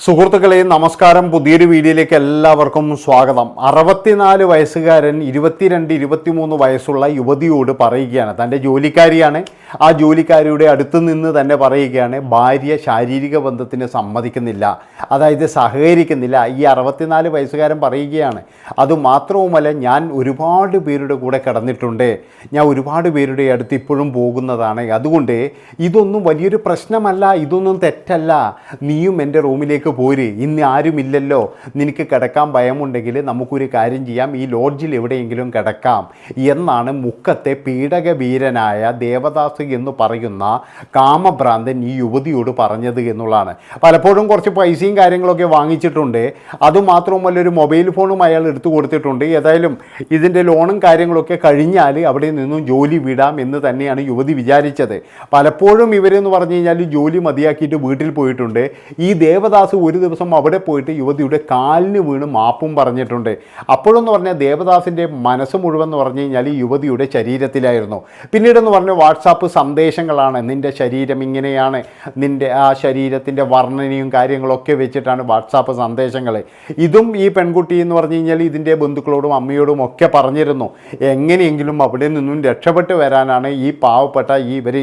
സുഹൃത്തുക്കളെ നമസ്കാരം. പുതിയൊരു വീഡിയോയിലേക്ക് എല്ലാവർക്കും സ്വാഗതം. അറുപത്തിനാല് വയസ്സുകാരൻ ഇരുപത്തിരണ്ട് ഇരുപത്തിമൂന്ന് വയസ്സുള്ള യുവതിയോട് പറയുകയാണ്. തന്റെ ജോലിക്കാരിയാണ്. ആ ജോലിക്കാരിയുടെ അടുത്ത് നിന്ന് തന്നെ പറയുകയാണ് ഭാര്യ ശാരീരിക ബന്ധത്തിന് സമ്മതിക്കുന്നില്ല. അതായത് സഹകരിക്കുന്നില്ല. ഈ അറുപത്തിനാല് വയസ്സുകാരൻ പറയുകയാണ് അതുമാത്രവുമല്ല ഞാൻ ഒരുപാട് പേരുടെ കൂടെ കിടന്നിട്ടുണ്ട്. ഞാൻ ഒരുപാട് പേരുടെ അടുത്ത് ഇപ്പോഴും പോകുന്നതാണ്. അതുകൊണ്ട് ഇതൊന്നും വലിയൊരു പ്രശ്നമല്ല ഇതൊന്നും തെറ്റല്ല. നീയും എന്റെ റൂമിലേക്ക് പോര്. ഇന്ന് ആരുമില്ലല്ലോ. നിനക്ക് കിടക്കാൻ ഭയമുണ്ടെങ്കിൽ നമുക്കൊരു കാര്യം ചെയ്യാം. ഈ ലോഡ്ജിൽ എവിടെയെങ്കിലും കിടക്കാം. എന്നാണ് മുക്കത്തെ പീഡകവീരനായ ദേവദാസ് എന്ന് പറയുന്ന കാമഭ്രാന്തൻ ഈ യുവതിയോട് പറഞ്ഞത് എന്നുള്ളതാണ്. പലപ്പോഴും കുറച്ച് പൈസയും കാര്യങ്ങളൊക്കെ വാങ്ങിച്ചിട്ടുണ്ട്. അതുമാത്രവുമല്ല ഒരു മൊബൈൽ ഫോണും അയാൾ എടുത്തു കൊടുത്തിട്ടുണ്ട്. ഏതായാലും ഇതിന്റെ ലോണും കാര്യങ്ങളൊക്കെ കഴിഞ്ഞാൽ അവിടെ നിന്നും ജോലി വിടാം എന്ന് തന്നെയാണ് യുവതി വിചാരിച്ചത്. പലപ്പോഴും ഇവരെന്ന് പറഞ്ഞു കഴിഞ്ഞാൽ ജോലി മതിയാക്കിയിട്ട് വീട്ടിൽ പോയിട്ടുണ്ട്. ഈ ദേവദാസ് ഒരു ദിവസം അവിടെ പോയിട്ട് യുവതിയുടെ കാലിന് വീണ് മാപ്പും പറഞ്ഞിട്ടുണ്ട്. അപ്പോഴെന്ന് പറഞ്ഞാൽ ദേവദാസിന്റെ മനസ്സ് മുഴുവൻ എന്ന് പറഞ്ഞു കഴിഞ്ഞാൽ ഈ യുവതിയുടെ ശരീരത്തിലായിരുന്നു. പിന്നീടെന്ന് പറഞ്ഞ വാട്സാപ്പ് സന്ദേശങ്ങളാണ്. നിന്റെ ശരീരം ഇങ്ങനെയാണ്. നിന്റെ ആ ശരീരത്തിന്റെ വർണനയും കാര്യങ്ങളൊക്കെ വെച്ചിട്ടാണ് വാട്സാപ്പ് സന്ദേശങ്ങൾ. ഇതും ഈ പെൺകുട്ടി എന്ന് പറഞ്ഞു കഴിഞ്ഞാൽ ഇതിന്റെ ബന്ധുക്കളോടും അമ്മയോടും ഒക്കെ പറഞ്ഞിരുന്നു. എങ്ങനെയെങ്കിലും അവിടെ നിന്നും രക്ഷപ്പെട്ട് വരാനാണ് ഈ പാവപ്പെട്ട ഈ ഇവർ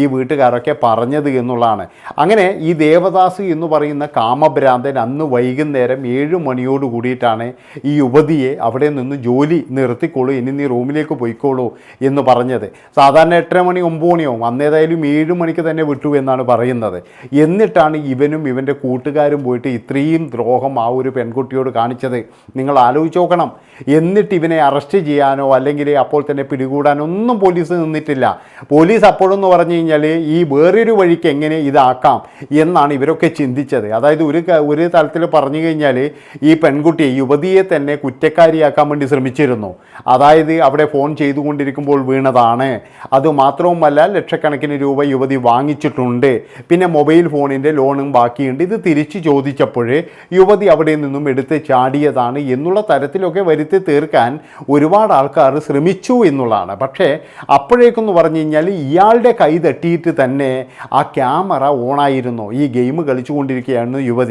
ഈ വീട്ടുകാരൊക്കെ പറഞ്ഞത് എന്നുള്ളതാണ്. അങ്ങനെ ഈ ദേവദാസ് എന്ന് പറയുന്ന കാമഭ്രാന്തൻ അന്ന് വൈകുന്നേരം ഏഴ് മണിയോട് കൂടിയിട്ടാണ് ഈ യുവതിയെ അവിടെ നിന്ന് ജോലി നിർത്തിക്കോളൂ. ഇനി നീ റൂമിലേക്ക് പോയിക്കോളൂ എന്ന് പറഞ്ഞത്. സാധാരണ എട്ടര മണി ഒമ്പത് മണിയോ അന്നേതായാലും ഏഴ് മണിക്ക് തന്നെ വിട്ടു എന്നാണ് പറയുന്നത്. എന്നിട്ടാണ് ഇവനും ഇവന്റെ കൂട്ടുകാരും പോയിട്ട് ഇത്രയും ദ്രോഹം ആ ഒരു പെൺകുട്ടിയോട് കാണിച്ചത്. നിങ്ങൾ ആലോചിച്ച് നോക്കണം. എന്നിട്ട് ഇവനെ അറസ്റ്റ് ചെയ്യാനോ അല്ലെങ്കിൽ അപ്പോൾ തന്നെ പിടികൂടാനോ ഒന്നും പോലീസ് നിന്നിട്ടില്ല. പോലീസ് അപ്പോഴെന്ന് പറഞ്ഞു കഴിഞ്ഞാൽ ഈ വേറൊരു വഴിക്ക് എങ്ങനെ ഇതാക്കാം എന്നാണ് ഇവരൊക്കെ ചിന്തിച്ചത്. അതായത് ഒരു ഒരു തലത്തിൽ പറഞ്ഞു കഴിഞ്ഞാൽ ഈ പെൺകുട്ടിയെ യുവതിയെ തന്നെ കുറ്റക്കാരിയാക്കാൻ വേണ്ടി ശ്രമിച്ചിരുന്നു. അതായത് അവിടെ ഫോൺ ചെയ്തുകൊണ്ടിരിക്കുമ്പോൾ വീണതാണ്. അത് മാത്രവുമല്ല ലക്ഷക്കണക്കിന് രൂപ യുവതി വാങ്ങിച്ചിട്ടുണ്ട്. പിന്നെ മൊബൈൽ ഫോണിന്റെ ലോണും ബാക്കിയുണ്ട്. ഇത് തിരിച്ചു ചോദിച്ചപ്പോൾ യുവതി അവിടെ നിന്നും എടുത്ത് ചാടിയതാണ് എന്നുള്ള തരത്തിലൊക്കെ വരുത്തി തീർക്കാൻ ഒരുപാട് ആൾക്കാർ ശ്രമിച്ചു എന്നുള്ളതാണ്. പക്ഷേ അപ്പോഴേക്കെന്ന് പറഞ്ഞു കഴിഞ്ഞാൽ ഇയാളുടെ കൈ തട്ടിയിട്ട് തന്നെ ആ ക്യാമറ ഓണായിരുന്നു. ഈ ഗെയിം കളിച്ചുകൊണ്ടിരിക്കുകയാണ് യുവതി.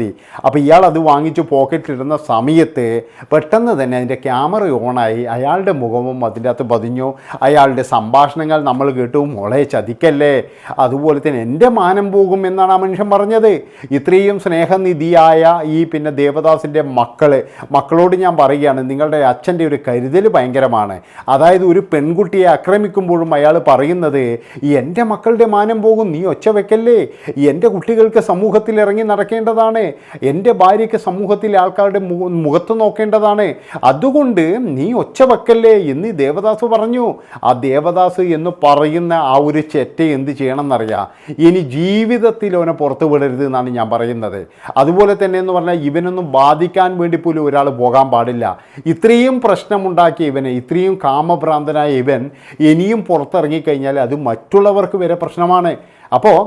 അപ്പോൾ ഇയാൾ അത് വാങ്ങിച്ച് പോക്കറ്റിലിടുന്ന സമയത്ത് പെട്ടെന്ന് തന്നെ അതിന്റെ ക്യാമറ ഓണായി. അയാളുടെ മുഖവും അതിന്റെ അകത്ത് പതിഞ്ഞു. അയാളുടെ സംഭാഷണങ്ങൾ നമ്മൾ കേട്ടു. മോളെ ചതിക്കല്ലേ? അതുപോലെ തന്നെ എന്റെ മാനം പോകും എന്നാണ് ആ മനുഷ്യൻ പറഞ്ഞത്. ഇത്രയും സ്നേഹനിധിയായ ഈ പിന്നെ ദേവദാസിന്റെ മക്കൾ മക്കളോട് ഞാൻ പറയുകയാണ് നിങ്ങളുടെ അച്ഛന്റെ ഒരു കരുതൽ ഭയങ്കരമാണ്. അതായത് ഒരു പെൺകുട്ടിയെ ആക്രമിക്കുമ്പോഴും അയാൾ പറയുന്നത് എന്റെ മക്കളുടെ മാനം പോകും നീ ഒച്ച വെക്കല്ലേ? എന്റെ കുട്ടികൾക്ക് സമൂഹത്തിൽ ഇറങ്ങി നടക്കേണ്ടതാണ്. എന്റെ ഭാര്യയ്ക്ക് സമൂഹത്തിലെ ആൾക്കാരുടെ മുഖത്ത് നോക്കേണ്ടതാണ്. അതുകൊണ്ട് നീ ഒച്ച വെക്കല്ലേ എന്ന് ദേവദാസ് പറഞ്ഞു. ആ ദേവദാസ് എന്ന് പറയുന്ന ആ ഒരു ചെറ്റ എന്ത് ചെയ്യണം എന്നറിയാം ഇനി ജീവിതത്തിൽ അവനെ പുറത്തു വിടരുത് എന്നാണ് ഞാൻ പറയുന്നത്. അതുപോലെ തന്നെ എന്ന് പറഞ്ഞാൽ ഇവനൊന്നും ബാധിക്കാൻ വേണ്ടി പോലും ഒരാൾ പോകാൻ പാടില്ല. ഇത്രയും പ്രശ്നമുണ്ടാക്കിയ ഇവനെ ഇത്രയും കാമഭ്രാന്തനായ ഇവൻ ഇനിയും പുറത്തിറങ്ങിക്കഴിഞ്ഞാൽ അത് മറ്റുള്ളവർക്ക് വരെ പ്രശ്നമാണ്. അപ്പോൾ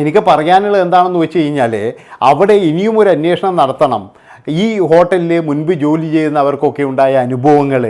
എനിക്ക് പറയാനുള്ളത് എന്താണെന്ന് വെച്ച് കഴിഞ്ഞാൽ അവിടെ ഇനിയും ഒരു അന്വേഷണം നടത്തണം. ഈ ഹോട്ടലിൽ മുൻപ് ജോലി ചെയ്യുന്നവർക്കൊക്കെ ഉണ്ടായ അനുഭവങ്ങൾ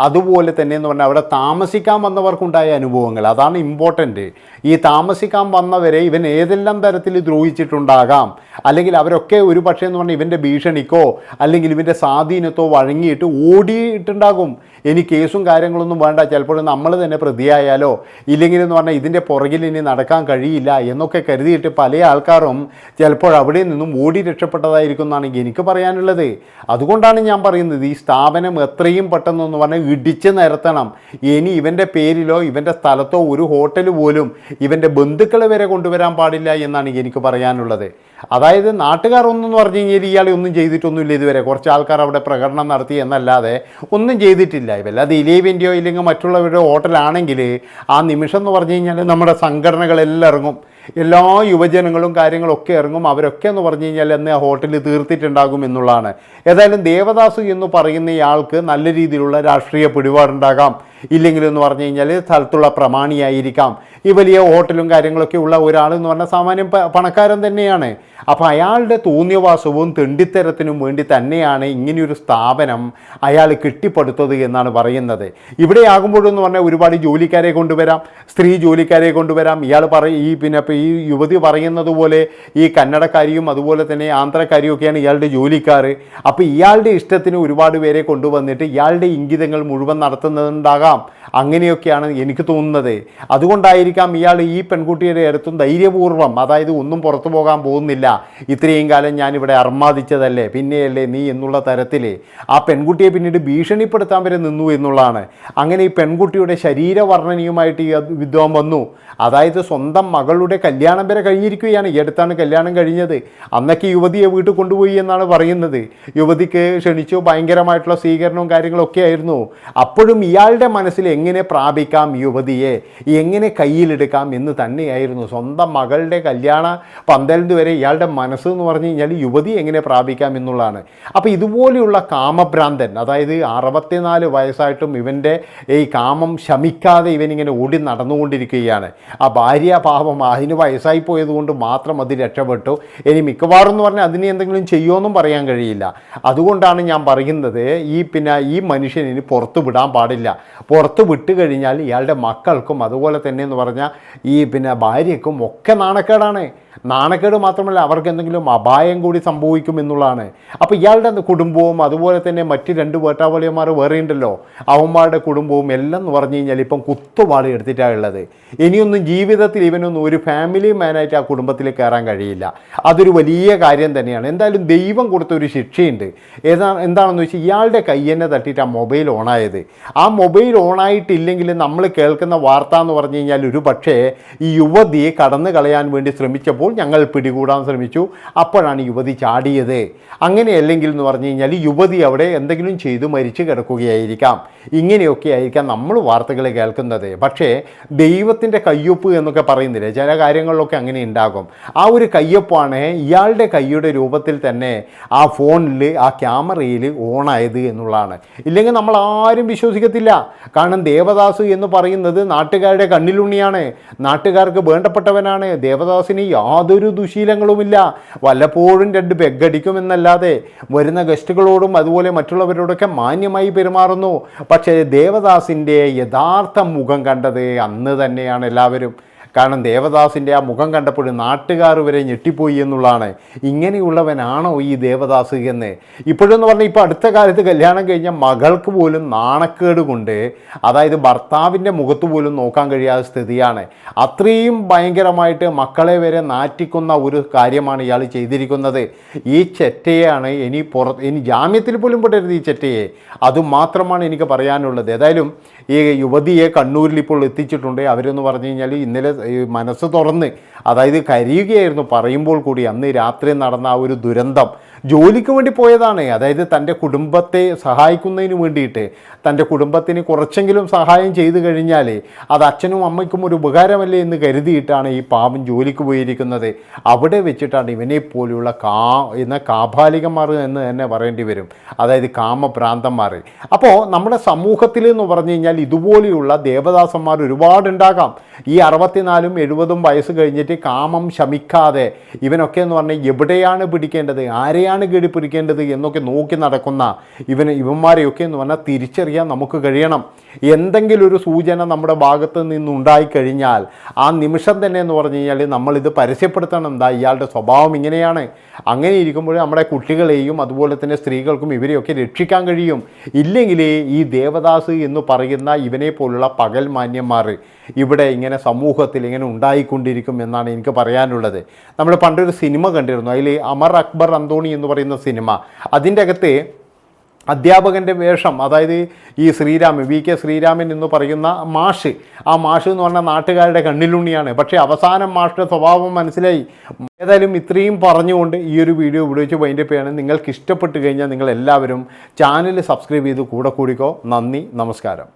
അതുപോലെ തന്നെ എന്ന് പറഞ്ഞാൽ അവിടെ താമസിക്കാൻ വന്നവർക്കുണ്ടായ അനുഭവങ്ങൾ അതാണ് ഇമ്പോർട്ടന്റ് ഈ താമസിക്കാൻ വന്നവരെ ഇവൻ ഏതെല്ലാം തരത്തിൽ ദ്രോഹിച്ചിട്ടുണ്ടാകാം? അല്ലെങ്കിൽ അവരൊക്കെ ഒരു പക്ഷേ എന്ന് പറഞ്ഞാൽ ഇവന്റെ ഭീഷണിക്കോ അല്ലെങ്കിൽ ഇവന്റെ സ്വാധീനത്തോ വഴങ്ങിയിട്ട് ഓടിയിട്ടുണ്ടാകും. ഇനി കേസും കാര്യങ്ങളൊന്നും വേണ്ട. ചിലപ്പോൾ നമ്മൾ തന്നെ പ്രതിയായാലോ ഇല്ലെങ്കിൽ എന്ന് പറഞ്ഞാൽ ഇതിന്റെ പുറകിൽ ഇനി നടക്കാൻ കഴിയില്ല എന്നൊക്കെ കരുതിയിട്ട് പല ആൾക്കാരും ചിലപ്പോൾ അവിടെ നിന്നും ഓടി രക്ഷപ്പെട്ടതായിരിക്കും എന്നാണെങ്കിൽ എനിക്ക് പറയാനുള്ളത് അതുകൊണ്ടാണ് ഞാൻ പറയുന്നത് ഈ സ്ഥാപനം എത്രയും പെട്ടെന്ന് പറഞ്ഞാൽ ഇടിച്ച് നിരത്തണം. ഇനി ഇവന്റെ പേരിലോ ഇവന്റെ സ്ഥലത്തോ ഒരു ഹോട്ടൽ പോലും ഇവന്റെ ബന്ധുക്കളെ വരെ കൊണ്ടുവരാൻ പാടില്ല എന്നാണ് എനിക്ക് പറയാനുള്ളത്. അതായത് നാട്ടുകാർ ഒന്നും പറഞ്ഞു കഴിഞ്ഞാൽ ഇയാളെ ഒന്നും ചെയ്തിട്ടൊന്നുമില്ല ഇതുവരെ. കുറച്ച് ആൾക്കാർ അവിടെ പ്രകടനം നടത്തി എന്നല്ലാതെ ഒന്നും ചെയ്തിട്ടില്ല. ഇവല്ലാതെ ഇലേവിന്റെയോ ഇല്ലെങ്കിൽ മറ്റുള്ളവരുടെ ഹോട്ടലാണെങ്കിൽ ആ നിമിഷം എന്ന് പറഞ്ഞു കഴിഞ്ഞാൽ നമ്മുടെ സംഘടനകളെല്ലാം ഇറങ്ങും. എല്ലാ യുവജനങ്ങളും കാര്യങ്ങളൊക്കെ ഇറങ്ങും. അവരൊക്കെ എന്ന് പറഞ്ഞു കഴിഞ്ഞാൽ എന്നെ ഹോട്ടലിൽ തീർത്തിട്ടുണ്ടാകും എന്നുള്ളതാണ്. ഏതായാലും ദേവദാസ് എന്ന് പറയുന്ന ഇയാൾക്ക് നല്ല രീതിയിലുള്ള രാഷ്ട്രീയ പിടിപാടുണ്ടാകാം. ഇല്ലെങ്കിൽ എന്ന് പറഞ്ഞു കഴിഞ്ഞാൽ സ്ഥലത്തുള്ള പ്രമാണിയായിരിക്കാം. ഈ വലിയ ഹോട്ടലും കാര്യങ്ങളൊക്കെ ഉള്ള ഒരാൾ എന്ന് പറഞ്ഞാൽ സാമാന്യം പണക്കാരൻ തന്നെയാണ്. അപ്പോൾ അയാളുടെ തോന്നിയവാസവും തെണ്ടിത്തരത്തിനും വേണ്ടി തന്നെയാണ് ഇങ്ങനെയൊരു സ്ഥാപനം അയാൾ കെട്ടിപ്പടുത്തത് എന്നാണ് പറയുന്നത്. ഇവിടെ ആകുമ്പോഴെന്ന് പറഞ്ഞാൽ ഒരുപാട് ജോലിക്കാരെ കൊണ്ടുവരാം സ്ത്രീ ജോലിക്കാരെ കൊണ്ടുവരാം. ഇയാൾ പറയും ഈ പിന്നെ ഈ യുവതി പറയുന്നത് പോലെ ഈ കന്നഡക്കാരിയും അതുപോലെ തന്നെ ആന്ധ്രക്കാരിയും ഒക്കെയാണ് ഇയാളുടെ ജോലിക്കാർ അപ്പോൾ ഇയാളുടെ ഇഷ്ടത്തിന് ഒരുപാട് പേരെ കൊണ്ടുവന്നിട്ട് ഇയാളുടെ ഇംഗിതങ്ങൾ മുഴുവൻ നടത്തുന്നുണ്ടാകാം. അങ്ങനെയൊക്കെയാണ് എനിക്ക് തോന്നുന്നത്. അതുകൊണ്ടായിരിക്കാം ഇയാൾ ഈ പെൺകുട്ടിയുടെ അടുത്തും ധൈര്യപൂർവം അതായത് ഒന്നും പുറത്തു പോകാൻ പോകുന്നില്ല. ഇത്രയും കാലം ഞാനിവിടെ അർമാദിച്ചതല്ലേ? പിന്നെയല്ലേ നീ എന്നുള്ള തരത്തിൽ ആ പെൺകുട്ടിയെ പിന്നീട് ഭീഷണിപ്പെടുത്താൻ വരെ നിന്നു എന്നുള്ളതാണ്. അങ്ങനെ ഈ പെൺകുട്ടിയുടെ ശരീരവർണനയുമായിട്ട് ഈ വിദ്വാൻ വന്നു. അതായത് സ്വന്തം മകളുടെ കല്യാണം വരെ കഴിഞ്ഞിരിക്കുകയാണ്. ഈ അടുത്താണ് കല്യാണം കഴിഞ്ഞത്. അന്നൊക്കെ യുവതിയെ വീട്ടിൽ കൊണ്ടുപോയി എന്നാണ് പറയുന്നത്. യുവതിക്ക് ക്ഷണിച്ചു ഭയങ്കരമായിട്ടുള്ള സ്വീകരണവും കാര്യങ്ങളൊക്കെ ആയിരുന്നു. അപ്പോഴും ഇയാളുടെ മനസ്സിൽ എങ്ങനെ പ്രാപിക്കാം യുവതിയെ? എങ്ങനെ കയ്യിലെടുക്കാം എന്ന് തന്നെയായിരുന്നു. സ്വന്തം മകളുടെ കല്യാണ പന്തലിന് വരെ ഇയാളുടെ മനസ്സ് എന്ന് പറഞ്ഞു കഴിഞ്ഞാൽ യുവതി എങ്ങനെ പ്രാപിക്കാം എന്നുള്ളതാണ്. അപ്പോൾ ഇതുപോലെയുള്ള കാമഭ്രാന്തൻ അതായത് അറുപത്തിനാല് വയസ്സായിട്ടും ഇവന്റെ ഈ കാമം ശമിക്കാതെ ഇവനിങ്ങനെ ഓടി നടന്നുകൊണ്ടിരിക്കുകയാണ്. ആ ഭാര്യ പാപം അതിന് വയസ്സായി പോയതുകൊണ്ട് മാത്രം അത് രക്ഷപ്പെട്ടു. ഇനി മിക്കവാറും എന്ന് പറഞ്ഞാൽ അതിനെ എന്തെങ്കിലും ചെയ്യുമെന്നും പറയാൻ കഴിയില്ല. അതുകൊണ്ടാണ് ഞാൻ പറയുന്നത് ഈ പിന്നെ ഈ മനുഷ്യൻ ഇനി പുറത്തുവിടാൻ പാടില്ല. പുറത്ത് വിട്ട് കഴിഞ്ഞാൽ ഇയാളുടെ മക്കൾക്കും അതുപോലെ തന്നെ എന്ന് പറഞ്ഞാൽ ഈ പിന്നെ ഭാര്യക്കും ഒക്കെ നാണക്കേടാണ്. നാണക്കേട് മാത്രമല്ല അവർക്ക് എന്തെങ്കിലും അപായം കൂടി സംഭവിക്കും എന്നുള്ളതാണ്. അപ്പോൾ ഇയാളുടെ കുടുംബവും അതുപോലെ തന്നെ മറ്റ് രണ്ട് വേട്ടാവളിയന്മാർ വേറെ ഉണ്ടല്ലോ. അവന്മാരുടെ കുടുംബവും എല്ലാം എന്ന് പറഞ്ഞു കഴിഞ്ഞാൽ ഇപ്പം കുത്തുപാട് എടുത്തിട്ടാണ് ഉള്ളത്. ഇനിയൊന്നും ജീവിതത്തിൽ ഇവനൊന്നും ഒരു ഫാമിലി മാനായിട്ട് ആ കുടുംബത്തിൽ കയറാൻ കഴിയില്ല. അതൊരു വലിയ കാര്യം തന്നെയാണ്. എന്തായാലും ദൈവം കൊടുത്ത ഒരു ശിക്ഷയുണ്ട്. ഏതാ എന്താണെന്ന് വെച്ചാൽ ഇയാളുടെ കയ്യെന്നെ തട്ടിയിട്ട് ആ മൊബൈൽ ഓണായത് ആ മൊബൈൽ ഓണായിട്ടില്ലെങ്കിൽ നമ്മൾ കേൾക്കുന്ന വാർത്ത എന്ന് പറഞ്ഞു കഴിഞ്ഞാൽ ഒരു പക്ഷേ ഈ യുവതിയെ കടന്നു കളയാൻ വേണ്ടി ശ്രമിച്ചപ്പോൾ ഞങ്ങൾ പിടികൂടാൻ ശ്രമിച്ചു. അപ്പോഴാണ് യുവതി ചാടിയത്. അങ്ങനെയല്ലെങ്കിൽ എന്ന് പറഞ്ഞു കഴിഞ്ഞാൽ യുവതി അവിടെ എന്തെങ്കിലും ചെയ്തു മരിച്ചു കിടക്കുകയായിരിക്കാം. ഇങ്ങനെയൊക്കെ ആയിരിക്കാം നമ്മൾ വാർത്തകൾ കേൾക്കുന്നത്. പക്ഷേ ദൈവത്തിന്റെ കയ്യൊപ്പ് എന്നൊക്കെ പറയുന്നില്ലേ? ചില കാര്യങ്ങളിലൊക്കെ അങ്ങനെ ഉണ്ടാകും. ആ ഒരു കയ്യൊപ്പാണ് ഇയാളുടെ കൈയുടെ രൂപത്തിൽ തന്നെ ആ ഫോണിൽ ആ ക്യാമറയിൽ ഓണായത് എന്നുള്ളതാണ്. ഇല്ലെങ്കിൽ നമ്മൾ ആരും വിശ്വസിക്കത്തില്ല. കാരണം ദേവദാസു എന്ന് പറയുന്നത് നാട്ടുകാരുടെ കണ്ണിലുണ്ണിയാണ്. നാട്ടുകാർക്ക് വേണ്ടപ്പെട്ടവനാണ്. ദേവദാസിന് യാതൊരു ദുശീലങ്ങളുമില്ല. വല്ലപ്പോഴും രണ്ട് ബെഗടിക്കുമെന്നല്ലാതെ വരുന്ന ഗസ്റ്റുകളോടും അതുപോലെ മറ്റുള്ളവരോടൊക്കെ മാന്യമായി പെരുമാറുന്നു. പക്ഷേ ദേവദാസിന്റെ യഥാർത്ഥ മുഖം കണ്ടത് അന്ന് തന്നെയാണ് എല്ലാവരും. കാരണം ദേവദാസിന്റെ ആ മുഖം കണ്ടപ്പോൾ നാട്ടുകാർ വരെ ഞെട്ടിപ്പോയി എന്നുള്ളതാണ്. ഇങ്ങനെയുള്ളവനാണോ ഈ ദേവദാസ് എന്ന്. ഇപ്പോഴെന്ന് പറഞ്ഞാൽ ഇപ്പോൾ അടുത്ത കാലത്ത് കല്യാണം കഴിഞ്ഞ മകൾക്ക് പോലും നാണക്കേട് കൊണ്ട് അതായത് ഭർത്താവിന്റെ മുഖത്ത് പോലും നോക്കാൻ കഴിയാത്ത സ്ഥിതിയാണ്. അത്രയും ഭയങ്കരമായിട്ട് മക്കളെ വരെ നാറ്റിക്കുന്ന ഒരു കാര്യമാണ് ഇയാൾ ചെയ്തിരിക്കുന്നത്. ഈ ചെറ്റയാണ് ഇനി പുറത്ത് ഇനി ജാമ്യത്തിൽ പോലും പെട്ടരുത് ഈ ചെറ്റയെ. അതുമാത്രമാണ് എനിക്ക് പറയാനുള്ളത്. ഏതായാലും ഈ യുവതിയെ കണ്ണൂരിൽ ഇപ്പോൾ എത്തിച്ചിട്ടുണ്ട്. അവരെന്ന് പറഞ്ഞു കഴിഞ്ഞാൽ ഇന്നലെ ഈ മനസ്സ് തുറന്ന് അതായത് കരയുകയായിരുന്നു. പറയുമ്പോൾ കൂടി അന്ന് രാത്രി നടന്ന ആ ഒരു ദുരന്തം ജോലിക്ക് വേണ്ടി പോയതാണ്. അതായത് തന്റെ കുടുംബത്തെ സഹായിക്കുന്നതിന് വേണ്ടിയിട്ട്. തന്റെ കുടുംബത്തിന് കുറച്ചെങ്കിലും സഹായം ചെയ്തു കഴിഞ്ഞാൽ അത് അച്ഛനും അമ്മയ്ക്കും ഒരു ഉപകാരമല്ലേ എന്ന് കരുതിയിട്ടാണ് ഈ പാവം ജോലിക്ക് പോയിരിക്കുന്നത്. അവിടെ വെച്ചിട്ടാണ് ഇവനെ പോലെയുള്ള കാ എന്ന കാഭാലികന്മാർ എന്ന് തന്നെ പറയേണ്ടി വരും. അതായത് കാമഭ്രാന്തന്മാർ. അപ്പോൾ നമ്മുടെ സമൂഹത്തിൽ എന്ന് പറഞ്ഞു കഴിഞ്ഞാൽ ഇതുപോലെയുള്ള ദേവദാസന്മാർ ഒരുപാടുണ്ടാകാം. ഈ അറുപത്തിനാലും എഴുപതും വയസ്സ് കഴിഞ്ഞിട്ട് കാമം ശമിക്കാതെ ഇവനൊക്കെ എന്ന് പറഞ്ഞാൽ എവിടെയാണ് പിടിക്കേണ്ടത്? ആരെയാണ് കീടി പിടിക്കേണ്ടത് എന്നൊക്കെ നോക്കി നടക്കുന്ന ഇവന് ഇവന്മാരെയൊക്കെ എന്ന് പറഞ്ഞാൽ തിരിച്ചറിയാൻ നമുക്ക് കഴിയണം. എന്തെങ്കിലും ഒരു സൂചന നമ്മുടെ ഭാഗത്ത് നിന്നുണ്ടായിക്കഴിഞ്ഞാൽ ആ നിമിഷം തന്നെ എന്ന് പറഞ്ഞു കഴിഞ്ഞാൽ നമ്മളിത് പരസ്യപ്പെടുത്തണം. എന്താ ഇയാളുടെ സ്വഭാവം ഇങ്ങനെയാണ്. അങ്ങനെ ഇരിക്കുമ്പോൾ നമ്മുടെ കുട്ടികളെയും അതുപോലെ തന്നെ സ്ത്രീകൾക്കും ഇവരെയൊക്കെ രക്ഷിക്കാൻ കഴിയും. ഇല്ലെങ്കിൽ ഈ ദേവദാസ് എന്ന് പറയുന്ന ഇവനെ പോലുള്ള പകൽ മാന്യന്മാർ ഇവിടെ ഇങ്ങനെ സമൂഹത്തിൽ ഇങ്ങനെ ഉണ്ടായിക്കൊണ്ടിരിക്കും എന്നാണ് എനിക്ക് പറയാനുള്ളത്. നമ്മൾ പണ്ടൊരു സിനിമ കണ്ടിരുന്നു. അതിൽ അമർ അക്ബർ അന്തോണി എന്ന് പറയുന്ന സിനിമ. അതിന്റെ അകത്ത് അധ്യാപകന്റെ വേഷം അതായത് ഈ ശ്രീരാമൻ വി കെ ശ്രീരാമൻ എന്ന് പറയുന്ന മാഷ്. ആ മാഷ് എന്ന് പറഞ്ഞാൽ നാട്ടുകാരുടെ കണ്ണിലുണ്ണിയാണ്. പക്ഷേ അവസാനം മാഷിന്റെ സ്വഭാവം മനസ്സിലായി. ഏതായാലും ഇത്രയും പറഞ്ഞുകൊണ്ട് ഈ ഒരു വീഡിയോ ഇവിടെ വെച്ച് വൈൻഡപ്പ് ചെയ്യണം. നിങ്ങൾക്ക് ഇഷ്ടപ്പെട്ട് കഴിഞ്ഞാൽ നിങ്ങൾ എല്ലാവരും ചാനൽ സബ്സ്ക്രൈബ് ചെയ്ത് കൂടെ കൂടിക്കോ. നന്ദി നമസ്കാരം.